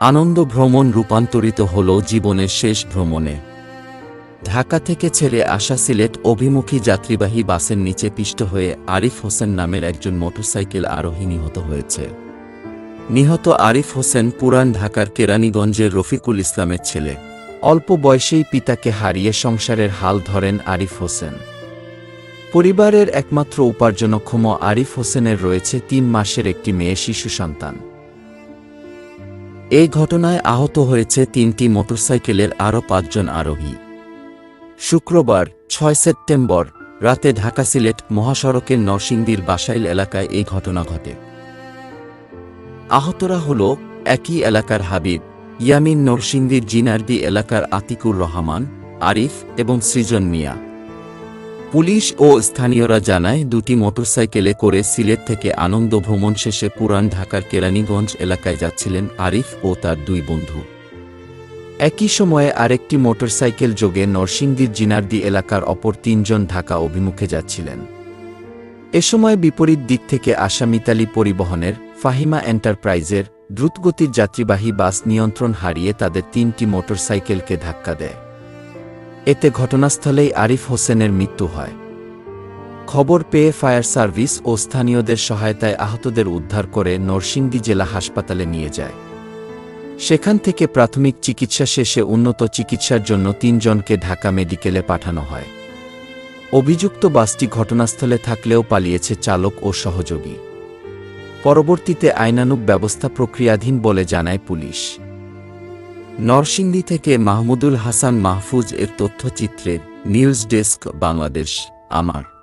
আনন্দ ভ্রমণ রূপান্তরিত হল জীবনের শেষ ভ্রমণে। ঢাকা থেকে ছেড়ে আসা সিলেট অভিমুখী যাত্রীবাহী বাসের নিচে পিষ্ট হয়ে আরিফ হোসেন নামের একজন মোটরসাইকেল আরোহী নিহত হয়েছে। নিহত আরিফ হোসেন পুরান ঢাকার কেরানীগঞ্জের রফিকুল ইসলামের ছেলে। অল্প বয়সেই পিতাকে হারিয়ে সংসারের হাল ধরেন আরিফ হোসেন। পরিবারের একমাত্র উপার্জনক্ষম আরিফ হোসেনের রয়েছে তিন মাসের একটি মেয়ে শিশু সন্তান। এই ঘটনায় আহত হয়েছে তিনটি মোটরসাইকেলের আরও পাঁচজন আরোহী। শুক্রবার, ছয় সেপ্টেম্বর, রাতে ঢাকা সিলেট মহাসড়কের নরসিংদীর বাসাইল এলাকায় এই ঘটনা ঘটে। আহতরা হল একই এলাকার হাবিব, ইয়ামিন নরসিংদীর জিনারদি এলাকার আতিকুর রহমান, আরিফ এবং সৃজন মিয়া। পুলিশ ও স্থানীয়রা জানায়, দুটি মোটরসাইকেলে করে সিলেট থেকে আনন্দ ভ্রমণ শেষে পুরান ঢাকার কেরানীগঞ্জ এলাকায় যাচ্ছিলেন আরিফ ও তার দুই বন্ধু। একই সময়ে আরেকটি মোটরসাইকেল যোগে নরসিংদীর জিনারদি এলাকার অপর তিনজন ঢাকা অভিমুখে যাচ্ছিলেন। এ সময় বিপরীত দিক থেকে আসা মিতালি পরিবহনের ফাহিমা এন্টারপ্রাইজের দ্রুতগতির যাত্রীবাহী বাস নিয়ন্ত্রণ হারিয়ে তাদের তিনটি মোটরসাইকেলকে ধাক্কা দেয়। এতে ঘটনাস্থলেই আরিফ হোসেনের মৃত্যু হয়। খবর পেয়ে ফায়ার সার্ভিস ও স্থানীয়দের সহায়তায় আহতদের উদ্ধার করে নরসিংদী জেলা হাসপাতালে নিয়ে যায়। সেখান থেকে প্রাথমিক চিকিৎসা শেষে উন্নত চিকিৎসার জন্য তিনজনকে ঢাকা মেডিকেলে পাঠানো হয়। অভিযুক্ত বাসটি ঘটনাস্থলে থাকলেও পালিয়েছে চালক ও সহযোগী। পরবর্তীতে আইনানুগ ব্যবস্থা প্রক্রিয়াধীন বলে জানায় পুলিশ। নরসিংদী থেকে মাহমুদুল হাসান মাহফুজ এর তথ্যচিত্রে নিউজ ডেস্ক বাংলাদেশ আমার।